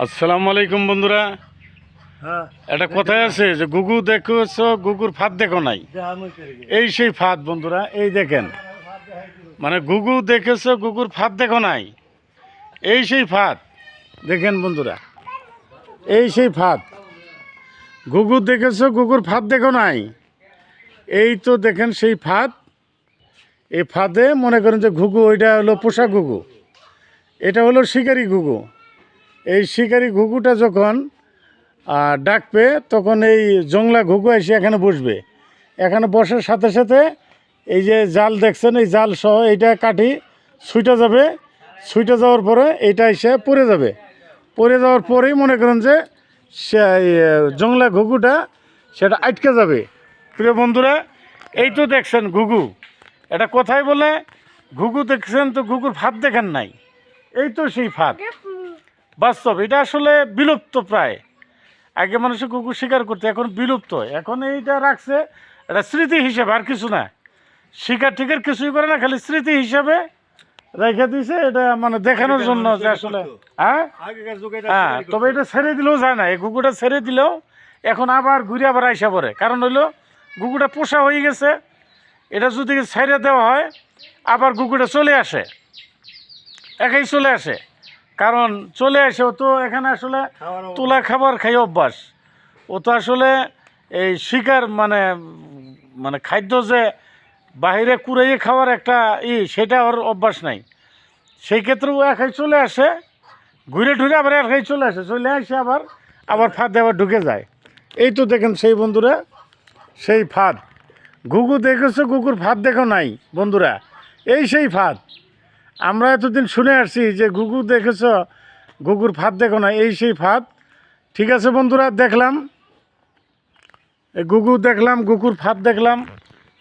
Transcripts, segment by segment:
আসসালামু আলাইকুম বন্ধুরা। হ্যাঁ। একটা কথায় আছে যে গুগু দেখেছ গুগুর ফাঁদ দেখো নাই। এই সেই ফাঁদ বন্ধুরা এই দেখেন। মানে গুগু দেখেছ গুগুর ফাঁদ দেখো নাই। এই সেই ফাঁদ দেখেন বন্ধুরা। এই সেই ফাঁদ। গুগু দেখেছ গুগুর ফাঁদ দেখো নাই। এই তো দেখেন সেই ফাঁদ। এই ফাঁদে মনে করেন যে ঘুঘু ওইটা হলো পোষা ঘুঘু এটা হলো শিকারি ঘুঘু এই শিকারি ঘুঘুটা যখন ডাকবে, তখন এই জংলা ঘুঘু এসে এখানে বসবে। এখানে বসার সাথে সাথে এই যে জাল দেখছেন, এই জাল সহ এইটা কাঠি ছুটে যাবে। ছুটে যাওয়ার পরে এইটা এসে পড়ে যাবে। পড়ে যাওয়ার পরেই মনে করেন যে জংলা ঘুঘুটা সেটা আটকে যাবে। প্রিয় বন্ধুরা, এই তো দেখছেন ঘুঘু। এটা কোথায় বলে? ঘুঘু দেখছেন তো ঘুঘুর ফাঁদ দেখেন নাই। এই তো সেই ফাঁদ বাস্তব এটা আসলে বিলুপ্ত প্রায়। আগে মানুষের কুকুর শিকার করতে এখন বিলুপ্ত। এখন এইটা রাখছে এটা স্মৃতি হিসেবে আর কিছু না। শিকার টিকার কিছুই করে না খালি স্মৃতি হিসাবে রেখে দিছে এটা মানে দেখানোর জন্য যে আসলে হ্যাঁ? হ্যাঁ তবে এটা ছেড়ে দিলেও যায় না এই কুকুরটা ছেড়ে দিলেও এখন আবার ঘুরে আবার আইসা পড়ে। কারণ হইল কুকুরটা পোষা হয়ে গেছে এটা যদি ছেড়ে দেওয়া হয় আবার কুকুরটা চলে আসে। একাই চলে আসে। কারণ চলে আসে ও তো এখানে আসলে তোলা খাবার খাই অভ্যাস। ও তো আসলে এই শিকার মানে মানে খাদ্য যে বাহিরে কুড়াইয়ে খাওয়ার একটা ই সেটা ওর অভ্যাস নাই। সেই ক্ষেত্রে ও একাই চলে আসে ঘুরে ঘুরে আবার একাই চলে আসে। চলে আসে আবার আবার ফাঁদে আবার ঢুকে যায়। এই তো দেখেন সেই বন্ধুরা সেই ফাঁদ। ঘুঘু দেখেছ? কুকুর ফাঁদ দেখো নাই বন্ধুরা? এই সেই ফাঁদ। আমরা এতদিন শুনে আসছি যে ঘুঘু দেখেছ, ঘুঘুর ফাঁদ দেখো না, এই সেই ফাঁদ। ঠিক আছে বন্ধুরা, দেখলাম। ঘুঘু দেখলাম, ঘুঘুর ফাঁদ দেখলাম।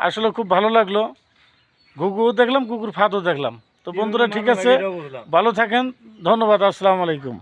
আসলে খুব ভালো লাগল। ঘুঘু দেখলাম কুকুর ফাঁদও দেখলাম। তো বন্ধুরা, ঠিক আছে। ভালো থাকেন। ধন্যবাদ, আসসালামু আলাইকুম।